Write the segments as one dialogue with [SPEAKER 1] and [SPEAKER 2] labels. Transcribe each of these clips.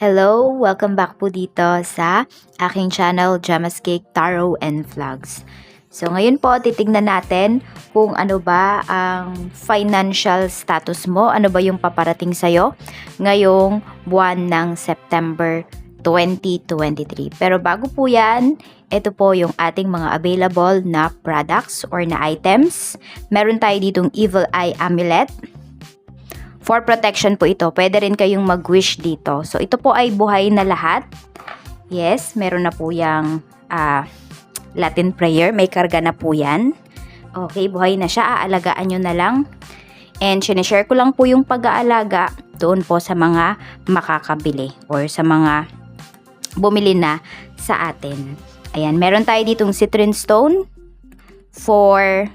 [SPEAKER 1] Hello! Welcome back po dito sa aking channel, Gemma's Cake, Tarot and Vlogs. So ngayon po, titignan natin kung ano ba ang financial status mo, ano ba yung paparating sa'yo ngayong buwan ng September 2023. Pero bago po yan, ito po yung ating mga available na products or na items. Meron tayo ditong Evil Eye Amulet, For protection po ito. Pwede rin kayong mag-wish dito. So, ito po ay buhay na lahat. Yes, meron na po yung ah, Latin prayer. May karga na po yan. Okay, buhay na siya. Aalagaan nyo na lang. And sinishare ko lang po yung pag-aalaga doon po sa mga makakabili or sa mga bumili na sa atin. Ayan, meron tayo ditong citron stone for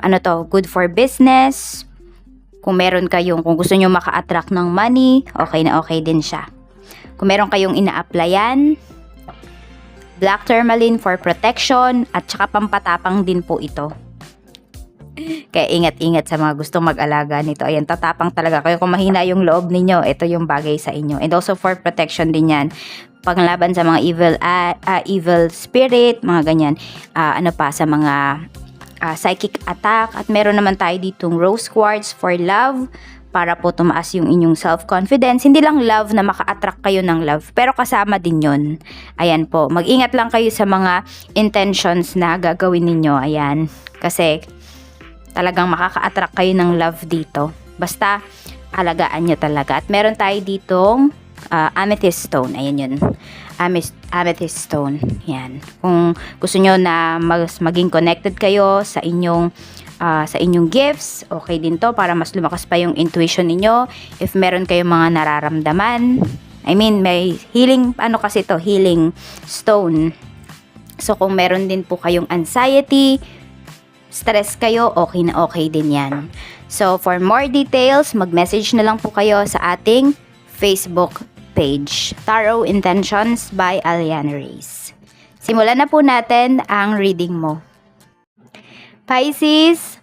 [SPEAKER 1] ano to, good for business, kung meron kayong, kung gusto nyo maka-attract ng money, okay na okay din siya. Kung meron kayong ina-applyan, black tourmaline for protection, at saka pampatapang din po ito. Kaya ingat-ingat sa mga gustong mag-alaga nito. Ayan, tatapang talaga kayo. Kung mahina yung loob ninyo, ito yung bagay sa inyo. And also for protection din yan. Panglaban sa mga evil ah, ah, evil spirit, mga ganyan. Ah, ano pa, sa mga ah, psychic attack at meron naman tayo ditong rose quartz for love para po tumaas yung inyong self-confidence. Hindi lang love na maka-attract kayo ng love, pero kasama din yon. Ayan po, mag-ingat lang kayo sa mga intentions na gagawin ninyo. Ayan, kasi talagang makaka-attract kayo ng love dito. Basta, alagaan nyo talaga. At meron tayo ditong ah, amethyst stone. Ayan yun. Amethyst, amethyst stone. Yan. Kung gusto nyo na mas maging connected kayo sa inyong ah, sa inyong gifts, okay din to para mas lumakas pa yung intuition ninyo. If meron kayong mga nararamdaman, I mean, may healing, ano kasi to, healing stone. So, kung meron din po kayong anxiety, stress kayo, okay na okay din yan. So, for more details, mag-message na lang po kayo sa ating Facebook page, Tarot Intentions by Aliana Reyes. Simulan na po natin ang reading mo. Pisces,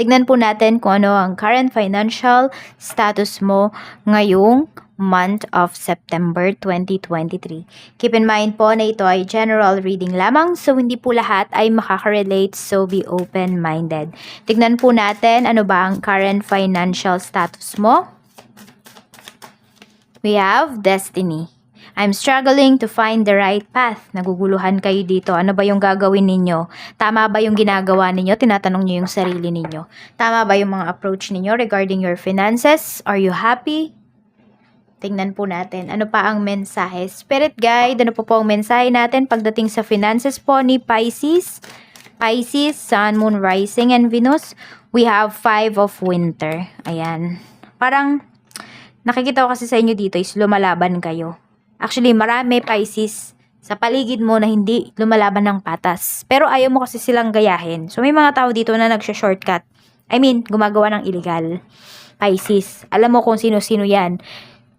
[SPEAKER 1] tignan po natin kung ano ang current financial status mo ngayong month of September 2023. Keep in mind po na ito ay general reading lamang so hindi po lahat ay makaka-relate so be open-minded. Tignan po natin ano ba ang current financial status mo. We have destiny. I'm struggling to find the right path. Naguguluhan kayo dito. Ano ba yung gagawin ninyo? Tama ba yung ginagawa ninyo? Tinatanong nyo yung sarili ninyo. Tama ba yung mga approach ninyo regarding your finances? Are you happy? Tingnan po natin. Ano pa ang mensahe? Spirit guide, ano po po ang mensahe natin pagdating sa finances po ni Pisces? Pisces, Sun, Moon, Rising, and Venus. We have five of winter. Ayan. Parang, nakikita ko kasi sa inyo dito is lumalaban kayo. Actually, marami Pisces sa paligid mo na hindi lumalaban ng patas. Pero ayaw mo kasi silang gayahin. So, may mga tao dito na nagsha-shortcut. I mean, gumagawa ng illegal. Pisces. Alam mo kung sino-sino yan.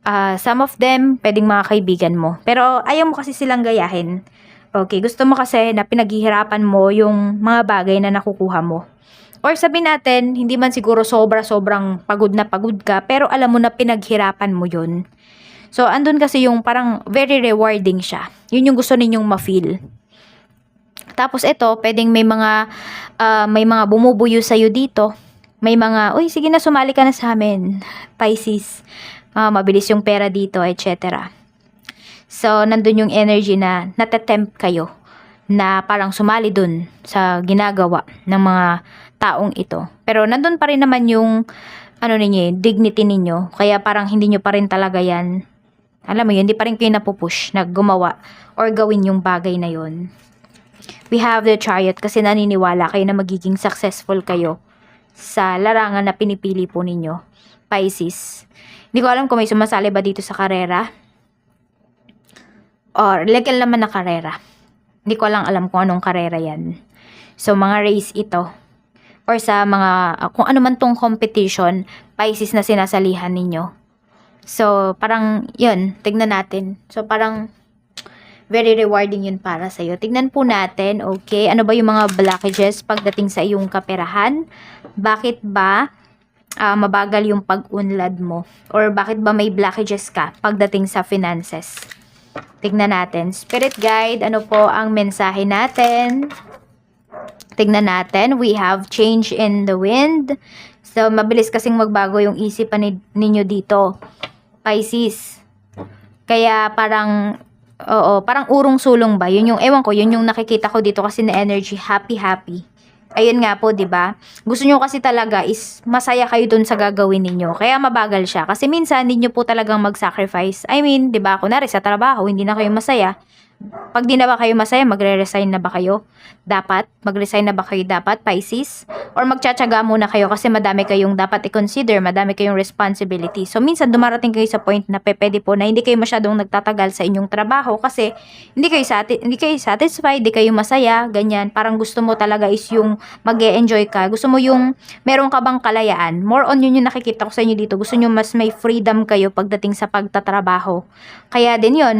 [SPEAKER 1] Ah, some of them, pwedeng mga kaibigan mo. Pero ayaw mo kasi silang gayahin. Okay, gusto mo kasi na pinaghihirapan mo yung mga bagay na nakukuha mo. Or sabi natin, hindi man siguro sobra-sobrang pagod na pagod ka, pero alam mo na pinaghirapan mo yun. So, andun kasi yung parang very rewarding siya. Yun yung gusto ninyong ma-feel. Tapos ito, pwedeng may mga ah, may mga bumubuyo sa dito. May mga, uy, sige na sumali ka na sa amin. Pisces. Ah, mabilis yung pera dito, etc. So, nandun yung energy na natatempt kayo na parang sumali dun sa ginagawa ng mga taong ito. Pero nandun pa rin naman yung ano ninyo, eh, dignity ninyo. Kaya parang hindi nyo pa rin talaga yan alam mo yun, hindi pa rin kayo napupush na gumawa or gawin yung bagay na yun. We have the chariot kasi naniniwala kayo na magiging successful kayo sa larangan na pinipili po ninyo. Pisces. Hindi ko alam kung may sumasali ba dito sa karera. Or legal naman na karera. Hindi ko lang alam kung anong karera yan. So, mga race ito. Or sa mga, uh, kung ano man tong competition, Pisces na sinasalihan ninyo. So, parang, yun, tignan natin. So, parang, very rewarding yun para sa'yo. Tignan po natin, okay, ano ba yung mga blockages pagdating sa iyong kaperahan? Bakit ba ah, mabagal yung pag-unlad mo? Or bakit ba may blockages ka pagdating sa finances? Tignan natin. Spirit guide, ano po ang mensahe natin? Tignan natin. We have change in the wind. So, mabilis kasing magbago yung isipan ni- ninyo dito. Pisces. Kaya parang, oo, parang urong-sulong ba? Yun yung, ewan ko, yun yung nakikita ko dito kasi na energy, happy-happy. Ayun nga po, 'di ba? Gusto nyo kasi talaga is masaya kayo dun sa gagawin ninyo. Kaya mabagal siya. Kasi minsan, hindi nyo po talagang mag-sacrifice. I mean, 'di ba? Kunwari sa trabaho, hindi na kayo masaya. Pag di na ba kayo masaya, magre-resign na ba kayo? Dapat? Mag-resign na ba kayo dapat, Pisces? Or magtsatsaga muna kayo kasi madami kayong dapat i-consider, madami kayong responsibility. So, minsan dumarating kayo sa point na pe- pwede po na hindi kayo masyadong nagtatagal sa inyong trabaho kasi hindi kayo, sati- hindi kayo satisfied, hindi kayo masaya, ganyan. Parang gusto mo talaga is yung mag enjoy ka. Gusto mo yung meron ka bang kalayaan. More on yun yung nakikita ko sa inyo dito. Gusto nyo mas may freedom kayo pagdating sa pagtatrabaho. Kaya din yun,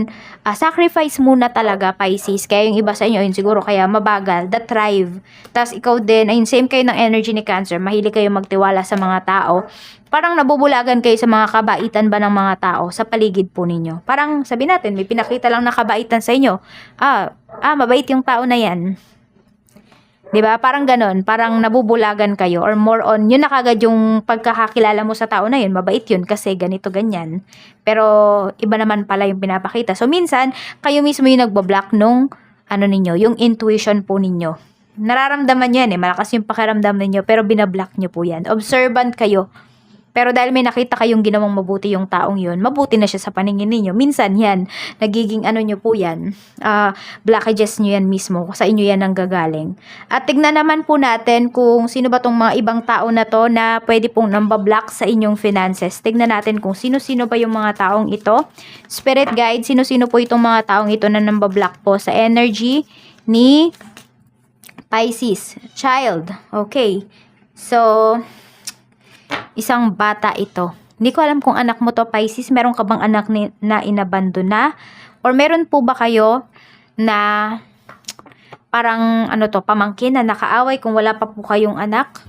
[SPEAKER 1] ah, sacrifice muna talaga Pisces. Kaya yung iba sa inyo, yun siguro kaya mabagal, the thrive. Tapos ikaw din, ayun, same kayo ng energy ni Cancer. Mahilig kayo magtiwala sa mga tao. Parang nabubulagan kayo sa mga kabaitan ba ng mga tao sa paligid po ninyo. Parang sabi natin, may pinakita lang na kabaitan sa inyo. Ah, ah, mabait yung tao na yan. 'Di ba? Parang ganon, parang nabubulagan kayo or more on, yun na kagad yung pagkakakilala mo sa tao na yun, mabait yun kasi ganito ganyan. Pero iba naman pala yung pinapakita. So minsan, kayo mismo yung nagbablock nung ano ninyo, yung intuition po ninyo. Nararamdaman nyo yan eh, malakas yung pakiramdam ninyo, pero binablock nyo po yan. Observant kayo. Pero dahil may nakita kayong ginawang mabuti yung taong yun, mabuti na siya sa paningin ninyo. Minsan yan, nagiging ano nyo po yan, ah, blockages nyo yan mismo, sa inyo yan ang gagaling. At tignan naman po natin kung sino ba tong mga ibang tao na to na pwede pong nambablock sa inyong finances. Tignan natin kung sino-sino ba yung mga taong ito. Spirit guide, sino-sino po itong mga taong ito na nambablock po sa energy ni Pisces. Child. Okay. So, isang bata ito. Hindi ko alam kung anak mo to, Pisces. Meron ka bang anak ni, na inabando na? Or meron po ba kayo na parang ano to, pamangkin na nakaaway kung wala pa po kayong anak?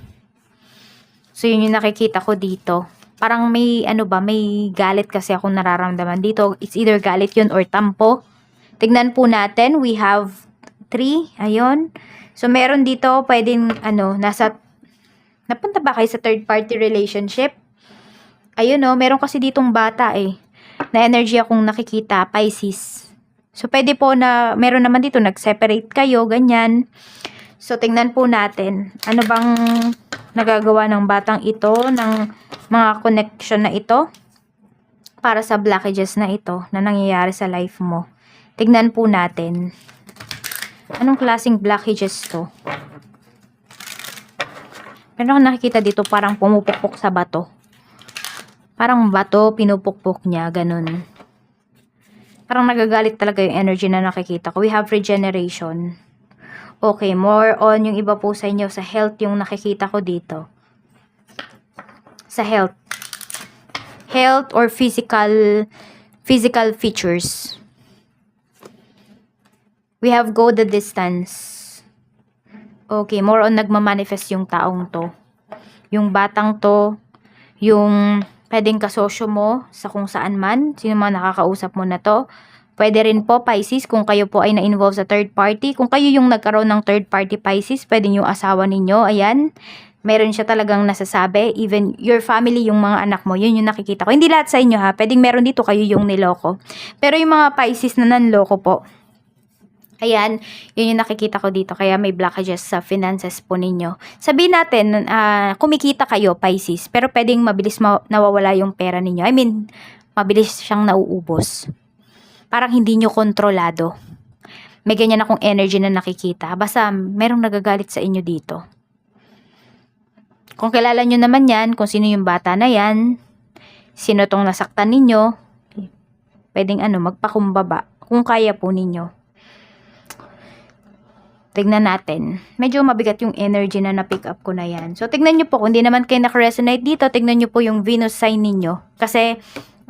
[SPEAKER 1] So, yun yung nakikita ko dito. Parang may, ano ba, may galit kasi akong nararamdaman dito. It's either galit yun or tampo. Tignan po natin. We have three. Ayun. So, meron dito, pwedeng, ano, nasa Napunta ba kayo sa third party relationship? Ayun no, meron kasi ditong bata eh. Na energy akong nakikita, Pisces. So, pwede po na, meron naman dito, nag-separate kayo, ganyan. So, tingnan po natin, ano bang nagagawa ng batang ito, ng mga connection na ito, para sa blockages na ito, na nangyayari sa life mo. Tingnan po natin. Anong klaseng blockages to? Meron akong nakikita dito parang pumupukpok sa bato. Parang bato, pinupukpok niya, ganun. Parang nagagalit talaga yung energy na nakikita ko. We have regeneration. Okay, more on yung iba po sa inyo sa health yung nakikita ko dito. Sa health. Health or physical physical features. We have go the distance. Okay, more on nagmamanifest yung taong to. Yung batang to, yung pwedeng kasosyo mo sa kung saan man, sino man nakakausap mo na to. Pwede rin po, Pisces, kung kayo po ay na-involve sa third party. Kung kayo yung nagkaroon ng third party Pisces, pwede yung asawa ninyo, ayan. Meron siya talagang nasasabi. Even your family, yung mga anak mo, yun yung nakikita ko. Hindi lahat sa inyo ha, pwedeng meron dito kayo yung niloko. Pero yung mga Pisces na nanloko po, Ayan, yun yung nakikita ko dito. Kaya may blockages sa finances po ninyo. Sabihin natin, ah, kumikita kayo, Pisces, pero pwedeng mabilis ma- nawawala yung pera ninyo. I mean, mabilis siyang nauubos. Parang hindi nyo kontrolado. May ganyan akong energy na nakikita. Basta merong nagagalit sa inyo dito. Kung kilala nyo naman yan, kung sino yung bata na yan, sino tong nasaktan ninyo, pwedeng ano, magpakumbaba. Kung kaya po ninyo. Tignan natin. Medyo mabigat yung energy na na-pick up ko na yan. So, tignan nyo po. Kung di naman kayo nakaresonate dito, tignan nyo po yung Venus sign ninyo. Kasi,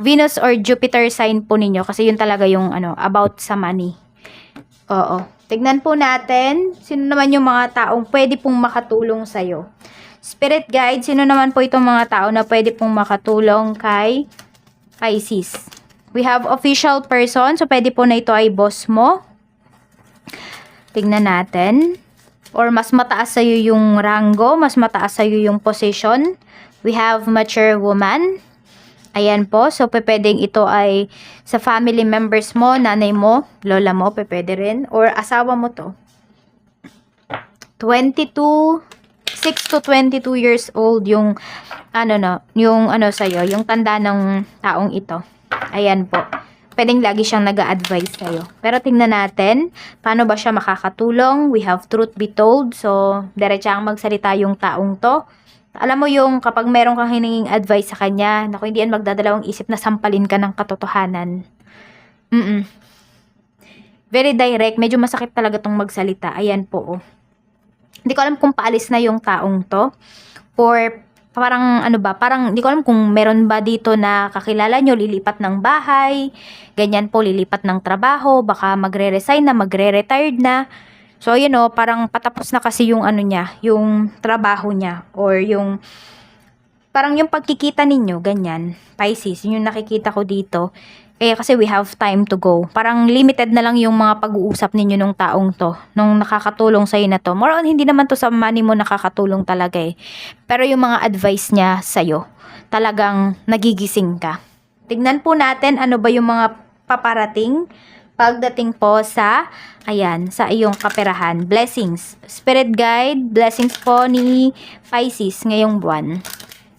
[SPEAKER 1] Venus or Jupiter sign po ninyo. Kasi yun talaga yung ano, about sa money. Oo. Tignan po natin. Sino naman yung mga taong pwede pong makatulong sa'yo. Spirit guide, sino naman po itong mga tao na pwede pong makatulong kay Pisces? We have official person, so pwede po na ito ay boss mo. Tingnan natin. Or mas mataas sa'yo yung rango, mas mataas sa'yo yung position. We have mature woman. Ayan po, so pwedeng ito ay sa family members mo, nanay mo, lola mo, pwede rin. Or asawa mo to. 22, 6 to 22 years old yung ano no, yung ano sa'yo, yung tanda ng taong ito. Ayan po. Pwedeng lagi siyang nag advise sa'yo. Pero tingnan natin, paano ba siya makakatulong? We have truth be told. So, diretsang magsalita yung taong to. Alam mo yung kapag meron kang hininging advice sa kanya, naku, hindi yan magdadalawang isip na sampalin ka ng katotohanan. Mm Very direct. Medyo masakit talaga tong magsalita. Ayan po, oh. Hindi ko alam kung paalis na yung taong to. Or parang ano ba, parang hindi ko alam kung meron ba dito na kakilala nyo, lilipat ng bahay, ganyan po, lilipat ng trabaho, baka magre-resign na, magre-retired na. So, you know, parang patapos na kasi yung ano niya, yung trabaho niya, or yung, parang yung pagkikita ninyo, ganyan, Pisces, yun yung nakikita ko dito. Eh, kasi we have time to go. Parang limited na lang yung mga pag-uusap ninyo nung taong to, nung nakakatulong sa'yo na to. More on, hindi naman to sa money mo nakakatulong talaga eh. Pero yung mga advice niya sa'yo, talagang nagigising ka. Tignan po natin ano ba yung mga paparating pagdating po sa, ayan, sa iyong kaperahan. Blessings. Spirit guide, blessings po ni Pisces ngayong buwan.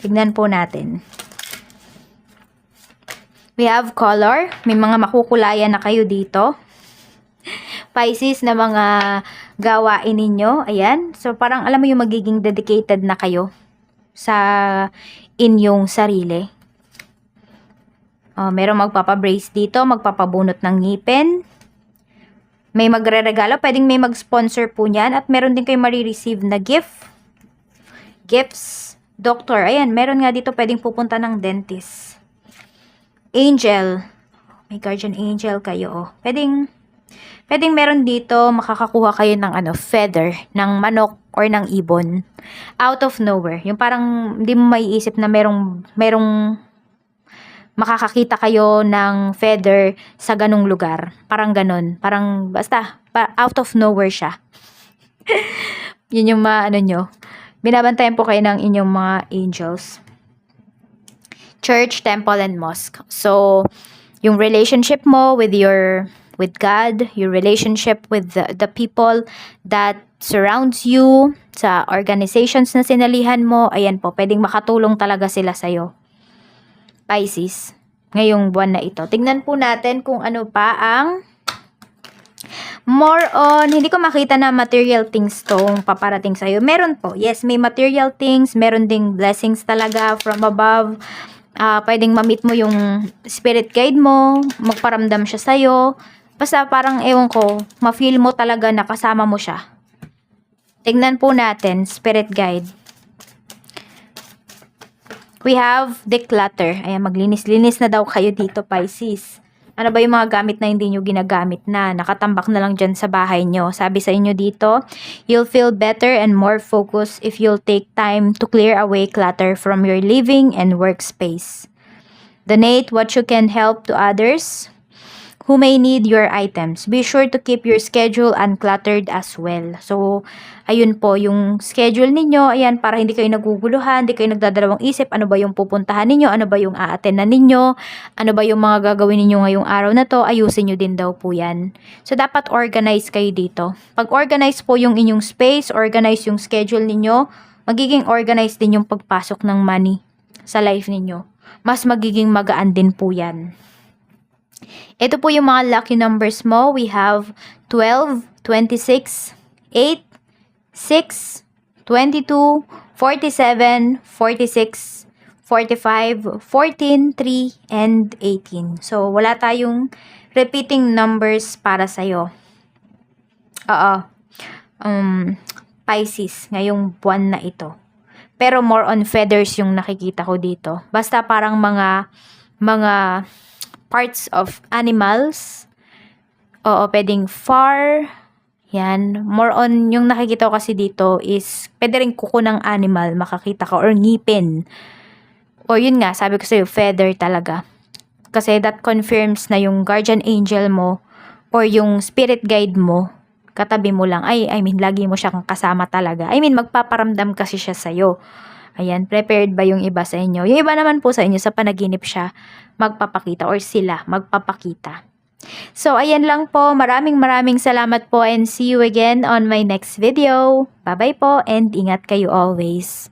[SPEAKER 1] Tignan po natin. We have color. May mga makukulayan na kayo dito. Pisces na mga gawain ninyo. Ayan. So, parang alam mo yung magiging dedicated na kayo sa inyong sarili. Oh, merong magpapabrace dito, magpapabunot ng ngipin. May magre-regalo, pwedeng may mag-sponsor po niyan at meron din kayo marireceive na gift. Gifts. Doctor, ayan, meron nga dito pwedeng pupunta ng dentist. Angel. May guardian angel kayo, oh. Pwedeng, pwedeng meron dito, makakakuha kayo ng ano, feather, ng manok or ng ibon. Out of nowhere. Yung parang, hindi mo maiisip na merong, merong makakakita kayo ng feather sa ganong lugar. Parang ganon. Parang, basta, pa, out of nowhere siya. Yun yung mga, ano nyo. Binabantayan po kayo ng inyong mga angels church, temple, and mosque. So, yung relationship mo with your with God, your relationship with the, the people that surrounds you, sa organizations na sinalihan mo, ayan po, pwedeng makatulong talaga sila sa'yo. Pisces, ngayong buwan na ito. Tingnan po natin kung ano pa ang more on, hindi ko makita na material things tong paparating sa'yo. Meron po, yes, may material things, meron ding blessings talaga from above. Ah, pwedeng ma-meet mo yung spirit guide mo, magparamdam siya sa'yo. Basta parang, ewan ko, ma-feel mo talaga na kasama mo siya. Tignan po natin, spirit guide. We have declutter. Ayan, maglinis-linis na daw kayo dito, Pisces. Ano ba yung mga gamit na hindi nyo ginagamit na? Nakatambak na lang dyan sa bahay nyo. Sabi sa inyo dito, you'll feel better and more focused if you'll take time to clear away clutter from your living and workspace. Donate what you can help to others who may need your items. Be sure to keep your schedule uncluttered as well. So, ayun po, yung schedule ninyo, ayan, para hindi kayo naguguluhan, hindi kayo nagdadalawang isip, ano ba yung pupuntahan ninyo, ano ba yung aatenan ninyo, ano ba yung mga gagawin ninyo ngayong araw na to, ayusin nyo din daw po yan. So, dapat organize kayo dito. Pag organize po yung inyong space, organize yung schedule ninyo, magiging organized din yung pagpasok ng money sa life ninyo. Mas magiging magaan din po yan. Ito po yung mga lucky numbers mo. We have 12, 26, 8, 6, 22, 47, 46, 45, 14, 3, and 18. So, wala tayong repeating numbers para sa'yo. Oo. Um, Pisces, ngayong buwan na ito. Pero more on feathers yung nakikita ko dito. Basta parang mga mga parts of animals. Oo, pwedeng far, Yan. More on, yung nakikita ko kasi dito is, pwede rin kuko ng animal, makakita ka, or ngipin. O yun nga, sabi ko sa'yo, feather talaga. Kasi that confirms na yung guardian angel mo, or yung spirit guide mo, katabi mo lang, ay, I mean, lagi mo siyang kasama talaga. I mean, magpaparamdam kasi siya sa'yo. Ayan, prepared ba yung iba sa inyo? Yung iba naman po sa inyo, sa panaginip siya, magpapakita, or sila, magpapakita. So, ayan lang po. Maraming maraming salamat po and see you again on my next video. Bye-bye po and ingat kayo always.